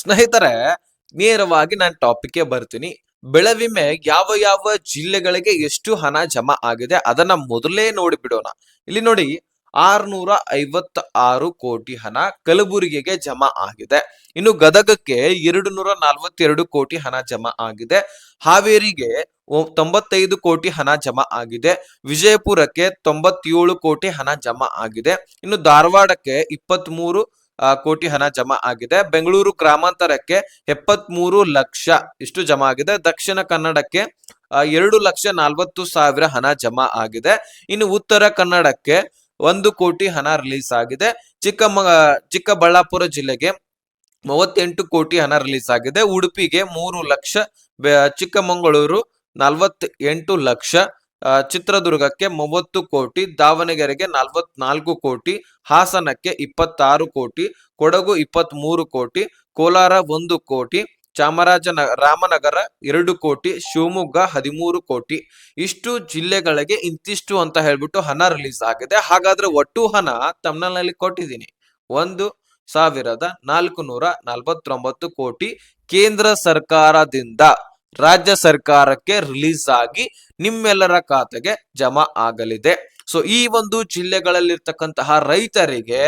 ಸ್ನೇಹಿತರೆ, ನೇರವಾಗಿ ನಾನು ಟಾಪಿಕ್ಗೆ ಬರ್ತೀನಿ. ಬೆಳೆ ವಿಮೆ ಯಾವ ಯಾವ ಜಿಲ್ಲೆಗಳಿಗೆ ಎಷ್ಟು ಹಣ ಜಮಾ ಆಗಿದೆ ಅದನ್ನ ಮೊದಲೇ ನೋಡಿಬಿಡೋಣ. ಇಲ್ಲಿ ನೋಡಿ ಆರ್ನೂರ ಐವತ್ತ ಆರು ಕೋಟಿ ಹಣ ಕಲಬುರಗಿಗೆ ಜಮಾ ಆಗಿದೆ. ಇನ್ನು ಗದಗಕ್ಕೆ ಎರಡು ನೂರ ನಲವತ್ತೆರಡು ಕೋಟಿ ಹಣ ಜಮಾ ಆಗಿದೆ. ಹಾವೇರಿಗೆ ತೊಂಬತ್ತೈದು ಕೋಟಿ ಹಣ ಜಮಾ ಆಗಿದೆ. ವಿಜಯಪುರಕ್ಕೆ ತೊಂಬತ್ತೇಳು ಕೋಟಿ ಹಣ ಜಮಾ ಆಗಿದೆ. ಇನ್ನು ಧಾರವಾಡಕ್ಕೆ ಇಪ್ಪತ್ತ್ ಕೋಟಿ ಹಣ ಜಮಾ ಆಗಿದೆ. ಬೆಂಗಳೂರು ಗ್ರಾಮಾಂತರಕ್ಕೆ ಎಪ್ಪತ್ಮೂರು ಲಕ್ಷ ಇಷ್ಟು ಜಮಾ ಆಗಿದೆ. ದಕ್ಷಿಣ ಕನ್ನಡಕ್ಕೆ ಎರಡು ಲಕ್ಷ ನಲವತ್ತು ಸಾವಿರ ಹಣ ಜಮಾ ಆಗಿದೆ. ಇನ್ನು ಉತ್ತರ ಕನ್ನಡಕ್ಕೆ ಒಂದು ಕೋಟಿ ಹಣ ರಿಲೀಸ್ ಆಗಿದೆ. ಚಿಕ್ಕಮ ಚಿಕ್ಕಬಳ್ಳಾಪುರ ಜಿಲ್ಲೆಗೆ ಮೂವತ್ತೆಂಟು ಕೋಟಿ ಹಣ ರಿಲೀಸ್ ಆಗಿದೆ. ಉಡುಪಿಗೆ ಮೂರು ಲಕ್ಷ ಚಿಕ್ಕಮಗಳೂರು ನಲವತ್ ಎಂಟು ಲಕ್ಷ ಚಿತ್ರದುರ್ಗಕ್ಕೆ ಮೂವತ್ತು ಕೋಟಿ, ದಾವಣಗೆರೆಗೆ ನಲವತ್ನಾಲ್ಕು ಕೋಟಿ, ಹಾಸನಕ್ಕೆ ಇಪ್ಪತ್ತಾರು ಕೋಟಿ, ಕೊಡಗು ಇಪ್ಪತ್ತ್ ಮೂರು ಕೋಟಿ, ಕೋಲಾರ ಒಂದು ಕೋಟಿ, ಚಾಮರಾಜನ, ರಾಮನಗರ ಎರಡು ಕೋಟಿ, ಶಿವಮೊಗ್ಗ ಹದಿಮೂರು ಕೋಟಿ. ಇಷ್ಟು ಜಿಲ್ಲೆಗಳಿಗೆ ಇಂತಿಷ್ಟು ಅಂತ ಹೇಳ್ಬಿಟ್ಟು ಹಣ ರಿಲೀಸ್ ಆಗಿದೆ. ಹಾಗಾದ್ರೆ ಒಟ್ಟು ಹಣ ತಮಿಳ್ನಲ್ಲಿ ಕೊಟ್ಟಿದ್ದೀನಿ. ಒಂದು ಸಾವಿರದ ನಾಲ್ಕು ನೂರ ನಲವತ್ತೊಂಬತ್ತು ಕೋಟಿ ಕೇಂದ್ರ ಸರ್ಕಾರದಿಂದ. ರಾಜ್ಯ ಸರ್ಕಾರಕ್ಕೆ ರಿಲೀಸ್ ಆಗಿ ನಿಮ್ಮೆಲ್ಲರ ಖಾತೆಗೆ ಜಮಾ ಆಗಲಿದೆ. ಸೊ ಈ ಒಂದು ಜಿಲ್ಲೆಗಳಲ್ಲಿರ್ತಕ್ಕಂತಹ ರೈತರಿಗೆ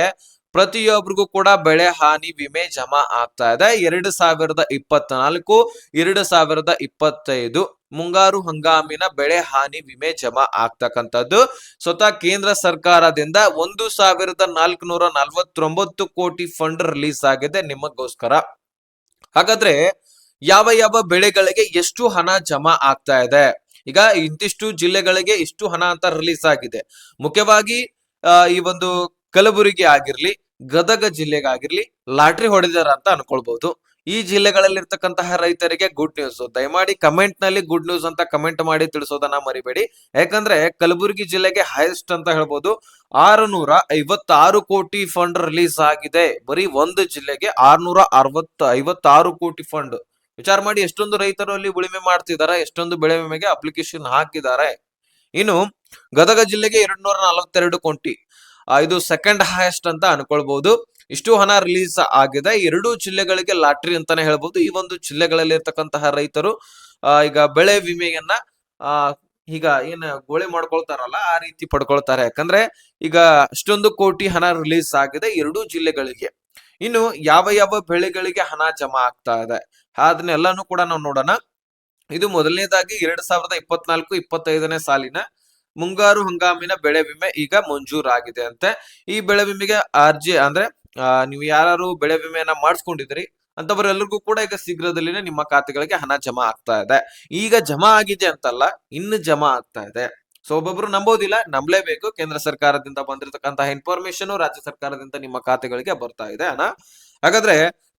ಪ್ರತಿಯೊಬ್ಬರಿಗೂ ಕೂಡ ಬೆಳೆ ಹಾನಿ ವಿಮೆ ಜಮಾ ಆಗ್ತಾ ಇದೆ. ಎರಡು ಸಾವಿರದ ಇಪ್ಪತ್ನಾಲ್ಕು, ಎರಡು ಸಾವಿರದ ಇಪ್ಪತ್ತೈದು ಮುಂಗಾರು ಹಂಗಾಮಿನ ಬೆಳೆ ಹಾನಿ ವಿಮೆ ಜಮಾ ಆಗ್ತಕ್ಕಂಥದ್ದು. ಸ್ವತಃ ಕೇಂದ್ರ ಸರ್ಕಾರದಿಂದ ಒಂದು ಸಾವಿರದ ನಾಲ್ಕುನೂರ ನಲವತ್ತೊಂಬತ್ತು ಕೋಟಿ ಫಂಡ್ ರಿಲೀಸ್ ಆಗಿದೆ ನಿಮಗೋಸ್ಕರ. ಹಾಗಾದ್ರೆ ಯಾವ ಯಾವ ಬೆಳೆಗಳಿಗೆ ಎಷ್ಟು ಹಣ ಜಮಾ ಆಗ್ತಾ ಇದೆ. ಈಗ ಇಂತಿಷ್ಟು ಜಿಲ್ಲೆಗಳಿಗೆ ಇಷ್ಟು ಹಣ ಅಂತ ರಿಲೀಸ್ ಆಗಿದೆ. ಮುಖ್ಯವಾಗಿ ಈ ಒಂದು ಕಲಬುರಗಿ ಆಗಿರ್ಲಿ, ಗದಗ ಜಿಲ್ಲೆಗಾಗಿರ್ಲಿ, ಲಾಟ್ರಿ ಹೊಡೆದಾರ ಅಂತ ಅನ್ಕೊಳ್ಬಹುದು ಈ ಜಿಲ್ಲೆಗಳಲ್ಲಿರ್ತಕ್ಕಂತಹ ರೈತರಿಗೆ ಗುಡ್ ನ್ಯೂಸ್ ದಯಮಾಡಿ ಕಮೆಂಟ್ನಲ್ಲಿ ಗುಡ್ ನ್ಯೂಸ್ ಅಂತ ಕಮೆಂಟ್ ಮಾಡಿ ತಿಳಿಸೋದನ್ನ ಮರಿಬೇಡಿ. ಯಾಕಂದ್ರೆ ಕಲಬುರಗಿ ಜಿಲ್ಲೆಗೆ ಹೈಯೆಸ್ಟ್ ಅಂತ ಹೇಳ್ಬೋದು. ಆರುನೂರ ಐವತ್ತಾರು ಕೋಟಿ ಫಂಡ್ ರಿಲೀಸ್ ಆಗಿದೆ. ಬರೀ ಒಂದು ಜಿಲ್ಲೆಗೆ ಆರ್ನೂರ ಅರವತ್ತ ಐವತ್ತಾರು ಕೋಟಿ ಫಂಡ್ ವಿಚಾರ ಮಾಡಿ ಎಷ್ಟೊಂದು ರೈತರು ಅಲ್ಲಿ ಉಳಿಮೆ ಮಾಡ್ತಿದ್ದಾರೆ, ಎಷ್ಟೊಂದು ಬೆಳೆ ವಿಮೆಗೆ ಅಪ್ಲಿಕೇಶನ್ ಹಾಕಿದ್ದಾರೆ. ಇನ್ನು ಗದಗ ಜಿಲ್ಲೆಗೆ ಎರಡ್ ನೂರ ನಲವತ್ತೆರಡು ಕೋಟಿ ಇದು ಸೆಕೆಂಡ್ ಹೈಯೆಸ್ಟ್ ಅಂತ ಅನ್ಕೊಳ್ಬಹುದು ಇಷ್ಟು ಹಣ ರಿಲೀಸ್ ಆಗಿದೆ. ಎರಡು ಜಿಲ್ಲೆಗಳಿಗೆ ಲಾಟ್ರಿ ಅಂತಾನೆ ಹೇಳ್ಬಹುದು ಈ ಒಂದು ಜಿಲ್ಲೆಗಳಲ್ಲಿ ಇರ್ತಕ್ಕಂತಹ ರೈತರು ಈಗ ಬೆಳೆ ವಿಮೆಯನ್ನ ಈಗ ಏನ್ ಗೋಳೆ ಮಾಡ್ಕೊಳ್ತಾರಲ್ಲ, ಆ ರೀತಿ ಪಡ್ಕೊಳ್ತಾರೆ. ಯಾಕಂದ್ರೆ ಈಗ ಅಷ್ಟೊಂದು ಕೋಟಿ ಹಣ ರಿಲೀಸ್ ಆಗಿದೆ ಎರಡೂ ಜಿಲ್ಲೆಗಳಿಗೆ. ಇನ್ನು ಯಾವ ಯಾವ ಬೆಳೆಗಳಿಗೆ ಹಣ ಜಮಾ ಆಗ್ತಾ ಇದೆ? ಅದನ್ನೆಲ್ಲಾನು ಕೂಡ ನಾವು ನೋಡೋಣ. ಇದು ಮೊದಲನೇದಾಗಿ ಎರಡ್ ಸಾವಿರದ ಇಪ್ಪತ್ನಾಲ್ಕು, ಇಪ್ಪತ್ತೈದನೇ ಸಾಲಿನ ಮುಂಗಾರು ಹಂಗಾಮಿನ ಬೆಳೆ ವಿಮೆ ಈಗ ಮಂಜೂರಾಗಿದೆ ಅಂತೆ. ಈ ಬೆಳೆ ವಿಮೆಗೆ ಅರ್ಜಿ ಅಂದ್ರೆ ನೀವು ಯಾರು ಬೆಳೆ ವಿಮೆಯನ್ನ ಮಾಡಿಸ್ಕೊಂಡಿದ್ರಿ ಅಂತವರೆಲ್ಲರಿಗೂ ಕೂಡ ಈಗ ಶೀಘ್ರದಲ್ಲಿನೇ ನಿಮ್ಮ ಖಾತೆಗಳಿಗೆ ಹಣ ಜಮಾ ಆಗ್ತಾ ಇದೆ. ಈಗ ಜಮಾ ಆಗಿದೆ ಅಂತಲ್ಲ, ಇನ್ನು ಜಮಾ ಆಗ್ತಾ ಇದೆ. ಸೊ ಒಬ್ಬೊಬ್ರು ನಂಬೋದಿಲ್ಲ, ನಂಬಲೇಬೇಕು. ಕೇಂದ್ರ ಸರ್ಕಾರದಿಂದ ಬಂದಿರತಕ್ಕಂತಹ ಇನ್ಫಾರ್ಮೇಶನ್ ರಾಜ್ಯ ಸರ್ಕಾರದಿಂದ ನಿಮ್ಮ ಖಾತೆಗಳಿಗೆ ಬರ್ತಾ ಇದೆ ಹಣ ಹಾಗಾದ್ರೆ,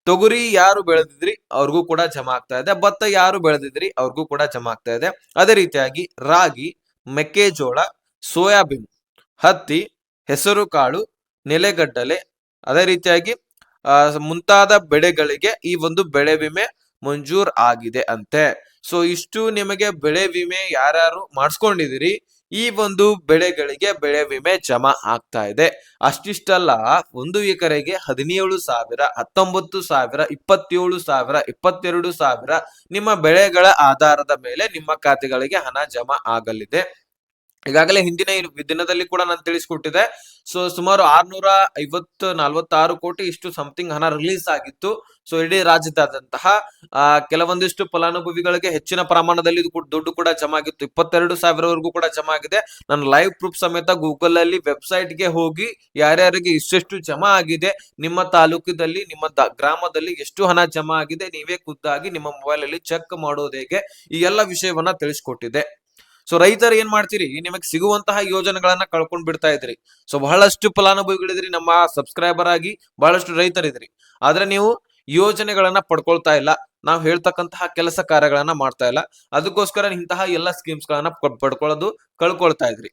ತೊಗರಿ ಯಾರು ಬೆಳೆದಿದ್ರಿ? ಅವ್ರಿಗೂ ಕೂಡ ಜಮಾ ಆಗ್ತಾ ಇದೆ. ಭತ್ತ ಯಾರು ಬೆಳೆದಿದ್ರಿ? ಅವ್ರಿಗೂ ಕೂಡ ಜಮಾ ಆಗ್ತಾ ಇದೆ. ಅದೇ ರೀತಿಯಾಗಿ ರಾಗಿ, ಮೆಕ್ಕೆಜೋಳ, ಸೋಯಾಬೀನ್, ಹತ್ತಿ ಹೆಸರು ಕಾಳು ನೆಲೆಗಡ್ಡಲೆ ಅದೇ ರೀತಿಯಾಗಿ ಮುಂತಾದ ಬೆಳೆಗಳಿಗೆ ಈ ಒಂದು ಬೆಳೆ ವಿಮೆ ಮಂಜೂರ್ ಆಗಿದೆ ಅಂತೆ. ಸೊ ಇಷ್ಟು ನಿಮಗೆ ಬೆಳೆ ವಿಮೆ ಯಾರ್ಯಾರು ಮಾಡಿಸ್ಕೊಂಡಿದಿರಿ ಈ ಒಂದು ಬೆಳೆಗಳಿಗೆ ಬೆಳೆ ವಿಮೆ ಜಮಾ ಆಗ್ತಾ ಇದೆ. ಅಷ್ಟಿಷ್ಟಲ್ಲ, ಒಂದು ಎಕರೆಗೆ ಹದಿನೇಳು ಸಾವಿರ, ಹತ್ತೊಂಬತ್ತು ಸಾವಿರ, ಇಪ್ಪತ್ತೇಳು ಸಾವಿರ, ಇಪ್ಪತ್ತೆರಡು ಸಾವಿರ ನಿಮ್ಮ ಬೆಳೆಗಳ ಆಧಾರದ ಮೇಲೆ ನಿಮ್ಮ ಖಾತೆಗಳಿಗೆ ಹಣ ಜಮಾ ಆಗಲಿದೆ. ಈಗಾಗಲೇ ಹಿಂದಿನ ದಿನದಲ್ಲಿ ಕೂಡ ನಾನು ತಿಳಿಸ್ಕೊಟ್ಟಿದೆ ಸೊ ಸುಮಾರು ಆರ್ನೂರ ಐವತ್ತು ನಲವತ್ತಾರು ಕೋಟಿ ಇಷ್ಟು ಸಮಥಿಂಗ್ ಹಣ ರಿಲೀಸ್ ಆಗಿತ್ತು. ಸೊ ಇಡೀ ರಾಜ್ಯದಾದಂತಹ ಕೆಲವೊಂದಿಷ್ಟು ಫಲಾನುಭವಿಗಳಿಗೆ ಹೆಚ್ಚಿನ ಪ್ರಮಾಣದಲ್ಲಿ ದುಡ್ಡು ಕೂಡ ಜಮಾ ಆಗಿತ್ತು. ಇಪ್ಪತ್ತೆರಡು ಸಾವಿರವರೆಗೂ ಕೂಡ ಜಮಾ ಆಗಿದೆ. ನಾನು ಲೈವ್ ಪ್ರೂಫ್ ಸಮೇತ ಗೂಗಲ್ ಅಲ್ಲಿ ವೆಬ್ಸೈಟ್ಗೆ ಹೋಗಿ ಯಾರ್ಯಾರಿಗೆ ಇಷ್ಟೆಷ್ಟು ಜಮಾ ಆಗಿದೆ, ನಿಮ್ಮ ತಾಲೂಕಿನಲ್ಲಿ, ನಿಮ್ಮ ಗ್ರಾಮದಲ್ಲಿ ಎಷ್ಟು ಹಣ ಜಮಾ ಆಗಿದೆ, ನೀವೇ ಖುದ್ದಾಗಿ ನಿಮ್ಮ ಮೊಬೈಲ್ ಅಲ್ಲಿ ಚೆಕ್ ಮಾಡೋದು ಹೇಗೆ, ಈ ಎಲ್ಲ ವಿಷಯವನ್ನ ತಿಳಿಸ್ಕೊಟ್ಟಿದೆ ಸೊ ರೈತರು ಏನ್ ಮಾಡ್ತೀರಿ? ನಿಮಗೆ ಸಿಗುವಂತಹ ಯೋಜನೆಗಳನ್ನ ಕಳ್ಕೊಂಡ್ ಬಿಡ್ತಾ ಇದ್ರಿ. ಸೊ ಬಹಳಷ್ಟು ಫಲಾನುಭವಿಗಳಿದ್ರಿ, ನಮ್ಮ ಸಬ್ಸ್ಕ್ರೈಬರ್ ಆಗಿ ಬಹಳಷ್ಟು ರೈತರಿದ್ರಿ. ಆದ್ರೆ ನೀವು ಯೋಜನೆಗಳನ್ನ ಪಡ್ಕೊಳ್ತಾ ಇಲ್ಲ. ನಾವು ಹೇಳ್ತಕ್ಕಂತಹ ಕೆಲಸ ಕಾರ್ಯಗಳನ್ನ ಮಾಡ್ತಾ ಇಲ್ಲ. ಅದಕ್ಕೋಸ್ಕರ ಇಂತಹ ಎಲ್ಲ ಸ್ಕೀಮ್ಸ್ ಗಳನ್ನ ಪಡ್ಕೊಳ್ಳೋದು ಕಳ್ಕೊಳ್ತಾ ಇದ್ರಿ.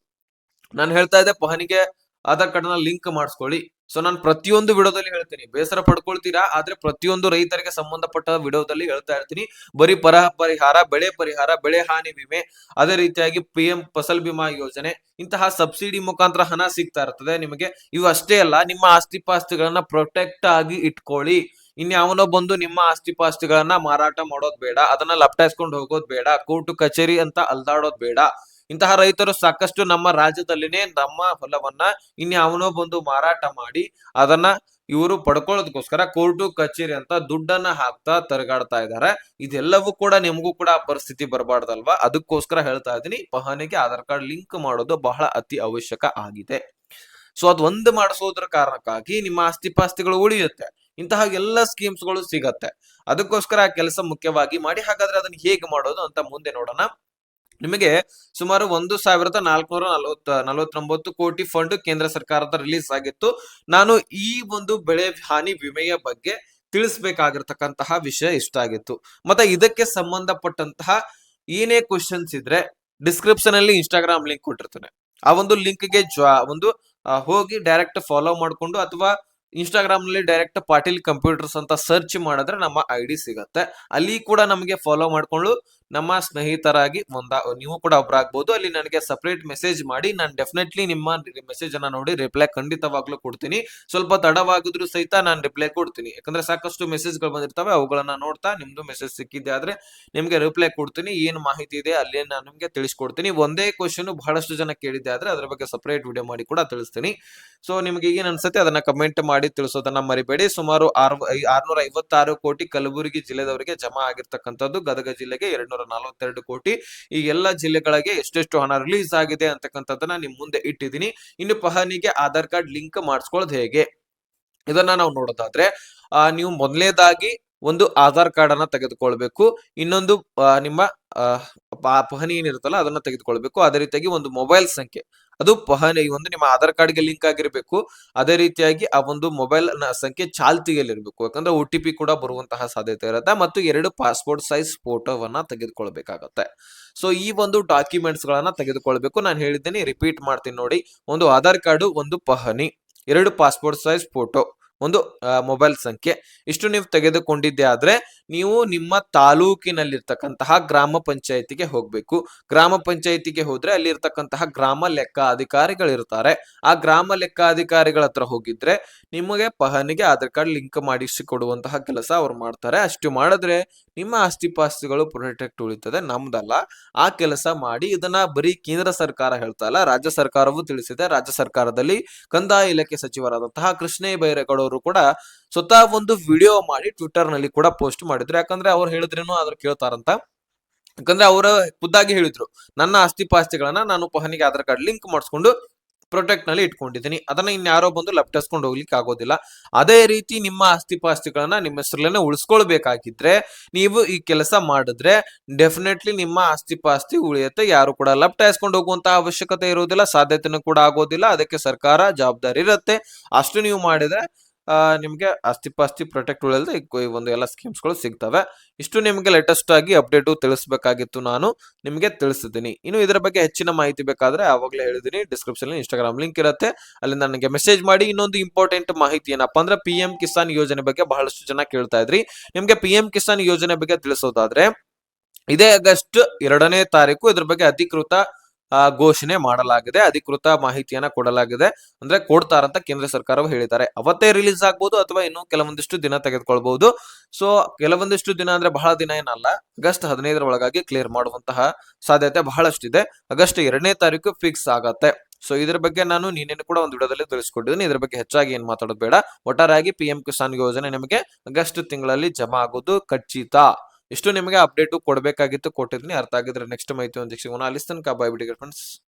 ನಾನು ಹೇಳ್ತಾ ಇದ್ದೆ ಪಹನಿಗೆ ಆಧಾರ್ ಕಾರ್ಡ್ನ ಲಿಂಕ್ ಮಾಡಿಸ್ಕೊಳ್ಳಿ. ಸೊ ನಾನು ಪ್ರತಿಯೊಂದು ವಿಡಿಯೋದಲ್ಲಿ ಹೇಳ್ತೀನಿ. ಬೇಸರ ಪಡ್ಕೊಳ್ತೀರಾ? ಆದ್ರೆ ಪ್ರತಿಯೊಂದು ರೈತರಿಗೆ ಸಂಬಂಧಪಟ್ಟ ವಿಡಿಯೋದಲ್ಲಿ ಹೇಳ್ತಾ ಇರ್ತೀನಿ. ಬರೀ ಪರ ಪರಿಹಾರ, ಬೆಳೆ ಪರಿಹಾರ, ಬೆಳೆ ಹಾನಿ ವಿಮೆ, ಅದೇ ರೀತಿಯಾಗಿ ಪಿ ಎಂ ಫಸಲ್ ಬಿಮಾ ಯೋಜನೆ, ಇಂತಹ ಸಬ್ಸಿಡಿ ಮುಖಾಂತರ ಹಣ ಸಿಗ್ತಾ ಇರ್ತದೆ ನಿಮಗೆ. ಇವು ಅಷ್ಟೇ ಅಲ್ಲ, ನಿಮ್ಮ ಆಸ್ತಿ ಪಾಸ್ತಿಗಳನ್ನ ಪ್ರೊಟೆಕ್ಟ್ ಆಗಿ ಇಟ್ಕೊಳ್ಳಿ. ಇನ್ಯಾವನೋ ಬಂದು ನಿಮ್ಮ ಆಸ್ತಿ ಪಾಸ್ತಿಗಳನ್ನ ಮಾರಾಟ ಮಾಡೋದ್ ಬೇಡ, ಅದನ್ನ ಲಪ್ಟಾಯಿಸ್ಕೊಂಡು ಹೋಗೋದ್ ಬೇಡ ಕೋರ್ಟು ಕಚೇರಿ ಅಂತ ಅಲ್ದಾಡೋದ್ ಬೇಡ. ಇಂತಹ ರೈತರು ಸಾಕಷ್ಟು ನಮ್ಮ ರಾಜ್ಯದಲ್ಲಿನೇ ನಮ್ಮ ಹೊಲವನ್ನ ಇನ್ಯಾವನೋ ಬಂದು ಮಾರಾಟ ಮಾಡಿ ಅದನ್ನ ಇವರು ಪಡ್ಕೊಳ್ಳೋದಕ್ಕೋಸ್ಕರ ಕೋರ್ಟು, ಕಚೇರಿ ಅಂತ ದುಡ್ಡನ್ನ ಹಾಕ್ತಾ ತರಗಾಡ್ತಾ ಇದ್ದಾರೆ. ಇದೆಲ್ಲವೂ ಕೂಡ ನಿಮಗೂ ಕೂಡ ಪರಿಸ್ಥಿತಿ ಬರಬಾರ್ದಲ್ವಾ? ಅದಕ್ಕೋಸ್ಕರ ಹೇಳ್ತಾ ಇದ್ದೀನಿ, ಪಹಣಿಗೆ ಆಧಾರ್ ಕಾರ್ಡ್ ಲಿಂಕ್ ಮಾಡೋದು ಬಹಳ ಅತಿ ಅವಶ್ಯಕ ಆಗಿದೆ. ಸೊ, ಅದ್ ಒಂದು ಮಾಡಿಸೋದ್ರ ಕಾರಣಕ್ಕಾಗಿ ನಿಮ್ಮ ಆಸ್ತಿ ಪಾಸ್ತಿಗಳು ಉಳಿಯುತ್ತೆ. ಇಂತಹ ಎಲ್ಲ ಸ್ಕೀಮ್ಸ್ಗಳು ಸಿಗತ್ತೆ. ಅದಕ್ಕೋಸ್ಕರ ಆ ಕೆಲಸ ಮುಖ್ಯವಾಗಿ ಮಾಡಿ, ಹಾಗಾದ್ರೆ ಅದನ್ನ ಹೇಗೆ ಮಾಡೋದು ಅಂತ ಮುಂದೆ ನೋಡೋಣ. ನಿಮಗೆ ಸುಮಾರು ಒಂದು ಸಾವಿರದ ನಾಲ್ಕುನೂರ ನಲವತ್ತ, ನಲವತ್ತೊಂಬತ್ತು ಕೋಟಿ ಫಂಡ್ ಕೇಂದ್ರ ಸರ್ಕಾರದ ರಿಲೀಸ್ ಆಗಿತ್ತು. ನಾನು ಈ ಒಂದು ಬೆಳೆ ಹಾನಿ ವಿಮೆಯ ಬಗ್ಗೆ ತಿಳಿಸ್ಬೇಕಾಗಿರ್ತಕ್ಕಂತಹ ವಿಷಯ ಇಷ್ಟ ಆಗಿತ್ತು. ಮತ್ತೆ ಇದಕ್ಕೆ ಸಂಬಂಧಪಟ್ಟಂತಹ ಏನೇ ಕ್ವಶನ್ಸ್ ಇದ್ರೆ ಡಿಸ್ಕ್ರಿಪ್ಷನ್ ಅಲ್ಲಿ ಇನ್ಸ್ಟಾಗ್ರಾಮ್ ಲಿಂಕ್ ಕೊಟ್ಟಿರ್ತೇನೆ. ಆ ಒಂದು ಲಿಂಕ್ಗೆ ಜಾ, ಒಂದು ಹೋಗಿ ಡೈರೆಕ್ಟ್ ಫಾಲೋ ಮಾಡ್ಕೊಂಡು ಅಥವಾ ಇನ್ಸ್ಟಾಗ್ರಾಮ್ನಲ್ಲಿ ಡೈರೆಕ್ಟ್ ಪಾಟೀಲ್ ಕಂಪ್ಯೂಟರ್ಸ್ ಅಂತ ಸರ್ಚ್ ಮಾಡಿದ್ರೆ ನಮ್ಮ ಐ ಡಿ ಸಿಗತ್ತೆ. ಅಲ್ಲಿ ಕೂಡ ನಮಗೆ ಫಾಲೋ ಮಾಡ್ಕೊಂಡು ನಮ್ಮ ಸ್ನೇಹಿತರಾಗಿ ಒಂದ ನೀವು ಕೂಡ ಒಬ್ಬರಾಗ್ಬೋದು ಅಲ್ಲಿ ನನಗೆ ಸಪರೇಟ್ ಮೆಸೇಜ್ ಮಾಡಿ, ನಾನು ಡೆಫಿನೆಟ್ಲಿ ನಿಮ್ಮ ಮೆಸೇಜ್ ಅನ್ನ ನೋಡಿ ರಿಪ್ಲೈ ಖಂಡಿತವಾಗ್ಲೂ ಕೊಡ್ತೀನಿ. ಸ್ವಲ್ಪ ತಡವಾಗಿದ್ರು ಸಹಿತ ನಾನು ರಿಪ್ಲೈ ಕೊಡ್ತೀನಿ. ಯಾಕಂದ್ರೆ ಸಾಕಷ್ಟು ಮೆಸೇಜ್ಗಳು ಬಂದಿರ್ತವೆ, ಅವುಗಳನ್ನ ನೋಡ್ತಾ ನಿಮ್ದು ಮೆಸೇಜ್ ಸಿಕ್ಕಿದ್ದೆ ಆದ್ರೆ ನಿಮ್ಗೆ ರಿಪ್ಲೈ ಕೊಡ್ತೀನಿ. ಏನ್ ಮಾಹಿತಿ ಇದೆ ಅಲ್ಲಿ ನಾನು ನಿಮ್ಗೆ ತಿಳಿಸ್ಕೊಡ್ತೀನಿ. ಒಂದೇ ಕ್ವಶನ್ ಬಹಳಷ್ಟು ಜನ ಕೇಳಿದ್ದೆ ಆದ್ರೆ ಅದ್ರ ಬಗ್ಗೆ ಸಪರೇಟ್ ವಿಡಿಯೋ ಮಾಡಿ ಕೂಡ ತಿಳಿಸ್ತೀನಿ. ಸೊ ನಿಮ್ಗೆ ಏನ್ ಅನ್ಸುತ್ತೆ ಅದನ್ನ ಕಮೆಂಟ್ ಮಾಡಿ ತಿಳಿಸೋದನ್ನ ಮರಿಬೇಡಿ. ಸುಮಾರು ಆರ್ ಆರ್ನೂರ ಐವತ್ತಾರು ಕೋಟಿ ಕಲಬುರಗಿ ಜಿಲ್ಲೆದವರಿಗೆ ಜಮಾ ಆಗಿರ್ತಕ್ಕಂಥದ್ದು ಗದಗ ಜಿಲ್ಲೆಗೆ. ಎರಡ್ನೂರ ನಲವತ್ತೆರಡು ಕೋಟಿ. ಈ ಎಲ್ಲಾ ಜಿಲ್ಲೆಗಳಿಗೆ ಎಷ್ಟೆಷ್ಟು ಹಣ ರಿಲೀಸ್ ಆಗಿದೆ ಅಂತಕ್ಕಂಥದ್ದನ್ನ ನಿಮ್ ಮುಂದೆ ಇಟ್ಟಿದ್ದೀನಿ. ಇನ್ನು ಪಹನಿಗೆ ಆಧಾರ್ ಕಾರ್ಡ್ ಲಿಂಕ್ ಮಾಡಿಸ್ಕೊಳ್ಳೋದು ಹೇಗೆ? ಇದನ್ನ ನಾವು ನೋಡೋದಾದ್ರೆ, ಆ, ನೀವು ಮೊದಲನೇದಾಗಿ ಒಂದು ಆಧಾರ್ ಕಾರ್ಡ್ ಅನ್ನ ತೆಗೆದುಕೊಳ್ಬೇಕು. ಇನ್ನೊಂದು ನಿಮ್ಮ ಆ, ಪ- ಪಹಣಿ ಏನಿರುತ್ತಲ್ಲ ಅದನ್ನ ತೆಗೆದುಕೊಳ್ಬೇಕು. ಅದೇ ರೀತಿಯಾಗಿ ಒಂದು ಮೊಬೈಲ್ ಸಂಖ್ಯೆ. ಅದು ಪಹಣಿ ಒಂದು ನಿಮ್ಮ ಆಧಾರ್ ಕಾರ್ಡ್ಗೆ ಲಿಂಕ್ ಆಗಿರಬೇಕು. ಅದೇ ರೀತಿಯಾಗಿ ಆ ಒಂದು ಮೊಬೈಲ್ ಸಂಖ್ಯೆ ಚಾಲ್ತಿಯಲ್ಲಿರಬೇಕು. ಯಾಕಂದ್ರೆ ಒ ಕೂಡ ಬರುವಂತಹ ಸಾಧ್ಯತೆ ಇರುತ್ತೆ ಮತ್ತು ಎರಡು ಪಾಸ್ಪೋರ್ಟ್ ಸೈಜ್ ಫೋಟೋವನ್ನ ತೆಗೆದುಕೊಳ್ಬೇಕಾಗತ್ತೆ. ಸೊ ಈ ಒಂದು ಡಾಕ್ಯುಮೆಂಟ್ಸ್ ಗಳನ್ನ ತೆಗೆದುಕೊಳ್ಬೇಕು. ನಾನು ಹೇಳಿದ್ದೇನೆ ರಿಪೀಟ್ ಮಾಡ್ತೀನಿ ನೋಡಿ. ಒಂದು ಆಧಾರ್ ಕಾರ್ಡು ಒಂದು ಪಹಣಿ ಎರಡು ಪಾಸ್ಪೋರ್ಟ್ ಸೈಜ್ ಫೋಟೋ. ಒಂದು ಮೊಬೈಲ್ ಸಂಖ್ಯೆ. ಇಷ್ಟು ನೀವು ತೆಗೆದುಕೊಂಡಿದ್ದೆ ಆದ್ರೆ ನೀವು ನಿಮ್ಮ ತಾಲೂಕಿನಲ್ಲಿರ್ತಕ್ಕಂತಹ ಗ್ರಾಮ ಪಂಚಾಯತಿಗೆ ಹೋಗ್ಬೇಕು. ಗ್ರಾಮ ಪಂಚಾಯತಿಗೆ ಹೋದ್ರೆ ಅಲ್ಲಿ ಇರ್ತಕ್ಕಂತಹ ಗ್ರಾಮ ಲೆಕ್ಕ ಅಧಿಕಾರಿಗಳಿರ್ತಾರೆ ಆ ಗ್ರಾಮ ಲೆಕ್ಕ ಅಧಿಕಾರಿಗಳ ಹತ್ರ ಹೋಗಿದ್ರೆ ನಿಮಗೆ ಪಹನಿಗೆ ಆಧಾರ್ ಕಾರ್ಡ್ ಲಿಂಕ್ ಮಾಡಿಸಿ ಕೊಡುವಂತಹ ಕೆಲಸ ಅವ್ರು ಮಾಡ್ತಾರೆ. ಅಷ್ಟು ಮಾಡಿದ್ರೆ ನಿಮ್ಮ ಆಸ್ತಿ ಪಾಸ್ತಿಗಳು ಪ್ರೊಟೆಕ್ಟ್ ಉಳಿತದೆ. ನಮ್ದಲ್ಲ. ಆ ಕೆಲಸ ಮಾಡಿ ಇದನ್ನ ಬರೀ ಕೇಂದ್ರ ಸರ್ಕಾರ ಹೇಳ್ತಾ ಇಲ್ಲ. ರಾಜ್ಯ ಸರ್ಕಾರವೂ ತಿಳಿಸಿದೆ. ರಾಜ್ಯ ಸರ್ಕಾರದಲ್ಲಿ ಕಂದಾಯ ಇಲಾಖೆ ಸಚಿವರಾದಂತಹ ಕೃಷ್ಣೇ ಬೈರೇಗೌಡರು ಕೂಡ ಸ್ವತಃ ಒಂದು ವಿಡಿಯೋ ಮಾಡಿ ಟ್ವಿಟರ್ನಲ್ಲಿ ಕೂಡ ಪೋಸ್ಟ್ ಮಾಡಿದ್ರು. ಯಾಕಂದ್ರೆ ಅವ್ರು ಹೇಳಿದ್ರೇನು ಅದ್ರ ಕೇಳ್ತಾರಂತ. ಯಾಕಂದ್ರೆ ಅವರ ಖುದ್ದಾಗಿ ಹೇಳಿದ್ರು, ನನ್ನ ಆಸ್ತಿ ಪಾಸ್ತಿಗಳನ್ನ ನಾನು ಪಹನಿಗೆ ಆಧಾರ್ ಕಾರ್ಡ್ ಲಿಂಕ್ ಮಾಡಿಸ್ಕೊಂಡು ಪ್ರೊಟೆಕ್ಟ್ನಲ್ಲಿ ಇಟ್ಕೊಂಡಿದ್ದೀನಿ. ಅದನ್ನ ಇನ್ಯಾರೋ ಬಂದು ಲಪ್ಟಾಸ್ಕೊಂಡು ಹೋಗ್ಲಿಕ್ಕೆ ಆಗೋದಿಲ್ಲ. ಅದೇ ರೀತಿ ನಿಮ್ಮ ಆಸ್ತಿ ಪಾಸ್ತಿಗಳನ್ನ ನಿಮ್ಮ ಹೆಸರಲ್ಲೇ ಉಳಿಸ್ಕೊಳ್ಬೇಕಾಗಿದ್ರೆ, ನೀವು ಈ ಕೆಲಸ ಮಾಡಿದ್ರೆ ಡೆಫಿನೆಟ್ಲಿ ನಿಮ್ಮ ಆಸ್ತಿ ಪಾಸ್ತಿ ಉಳಿಯುತ್ತೆ. ಯಾರು ಕೂಡ ಲಪ್ಟಾಯಿಸ್ಕೊಂಡು ಹೋಗುವಂತ ಅವಶ್ಯಕತೆ ಇರುವುದಿಲ್ಲ, ಸಾಧ್ಯತೆನೂ ಕೂಡ ಆಗೋದಿಲ್ಲ. ಅದಕ್ಕೆ ಸರ್ಕಾರ ಜವಾಬ್ದಾರಿ ಇರುತ್ತೆ. ಅಷ್ಟು ನೀವು ಮಾಡಿದ್ರೆ ನಿಮ್ಗೆ ಆಸ್ತಿ ಪಾಸ್ತಿ ಪ್ರೊಟೆಕ್ಟ್ ಉಳಿದ ಈ ಒಂದು ಎಲ್ಲ ಸ್ಕೀಮ್ಸ್ಗಳು ಸಿಗ್ತವೆ. ಇಷ್ಟು ನಿಮಗೆ ಲೇಟೆಸ್ಟ್ ಆಗಿ ಅಪ್ಡೇಟು ತಿಳಿಸ್ಬೇಕಾಗಿತ್ತು ನಾನು, ನಿಮಗೆ ತಿಳಿಸಿದ್ದೀನಿ. ಇನ್ನು ಇದರ ಬಗ್ಗೆ ಹೆಚ್ಚಿನ ಮಾಹಿತಿ ಬೇಕಾದರೆ ಆವಾಗಲೇ ಹೇಳಿದ್ದೀನಿ. ಡಿಸ್ಕ್ರಿಪ್ಷನ್ ಇನ್ಸ್ಟಾಗ್ರಾಮ್ ಲಿಂಕ್ ಇರುತ್ತೆ. ಅಲ್ಲಿ ನನಗೆ ಮೆಸೇಜ್ ಮಾಡಿ. ಇನ್ನೊಂದು ಇಂಪಾರ್ಟೆಂಟ್ ಮಾಹಿತಿ ಏನಪ್ಪ ಅಂದ್ರೆ ಪಿ ಎಂ ಕಿಸಾನ್ ಯೋಜನೆ ಬಗ್ಗೆ ಬಹಳಷ್ಟು ಜನ ಕೇಳ್ತಾ ಇದ್ರಿ. ನಿಮಗೆ ಪಿ ಎಂ ಕಿಸಾನ್ ಯೋಜನೆ ಬಗ್ಗೆ ತಿಳಿಸೋದಾದ್ರೆ, ಇದೇ ಆಗಸ್ಟ್ ಎರಡನೇ ತಾರೀಕು ಇದ್ರ ಬಗ್ಗೆ ಅಧಿಕೃತ ಘೋಷಣೆ ಮಾಡಲಾಗಿದೆ, ಅಧಿಕೃತ ಮಾಹಿತಿಯನ್ನ ಕೊಡಲಾಗಿದೆ. ಅಂದ್ರೆ ಕೊಡ್ತಾರಂತ ಕೇಂದ್ರ ಸರ್ಕಾರವು ಹೇಳಿದ್ದಾರೆ. ಅವತ್ತೇ ರಿಲೀಸ್ ಆಗ್ಬೋದು ಅಥವಾ ಇನ್ನು ಕೆಲವೊಂದಿಷ್ಟು ದಿನ ತೆಗೆದುಕೊಳ್ಬಹುದು ಸೊ ಕೆಲವೊಂದಿಷ್ಟು ದಿನ ಅಂದ್ರೆ ಬಹಳ ದಿನ ಏನಲ್ಲ, ಆಗಸ್ಟ್ ಹದಿನೈದರ ಒಳಗಾಗಿ ಕ್ಲಿಯರ್ ಮಾಡುವಂತಹ ಸಾಧ್ಯತೆ ಬಹಳಷ್ಟಿದೆ. ಆಗಸ್ಟ್ ಎರಡನೇ ತಾರೀಕು ಫಿಕ್ಸ್ ಆಗತ್ತೆ. ಸೊ ಇದ್ರ ಬಗ್ಗೆ ನಾನು ನೀನೇನು ಕೂಡ ಒಂದು ವಿಡಿಯೋದಲ್ಲಿ ತಿಳಿಸ್ಕೊಟ್ಟಿದ್ದೀನಿ ಇದ್ರ ಬಗ್ಗೆ ಹೆಚ್ಚಾಗಿ ಏನ್ ಮಾತಾಡೋದು ಬೇಡ. ಒಟ್ಟಾರೆಯಾಗಿ ಪಿ ಎಂ ಕಿಸಾನ್ ಯೋಜನೆ ನಿಮಗೆ ಆಗಸ್ಟ್ ತಿಂಗಳಲ್ಲಿ ಜಮಾ ಆಗೋದು ಖಚಿತ. ಇಷ್ಟು ನಿಮಗೆ ಅಪ್ಡೇಟು ಕೊಡಬೇಕಾಗಿತ್ತು, ಕೊಟ್ಟಿದ್ದೀನಿ. ಅರ್ಥ ಆಗಿದ್ರೆ ನೆಕ್ಸ್ಟ್ ಮಾಹಿತಿ ಒಂದು ಸಿಗೋಣ ಅಲ್ಲಿ ತನಕ ಬಾಯ್ ಬಿಡಿ ಫ್ರೆಂಡ್ಸ್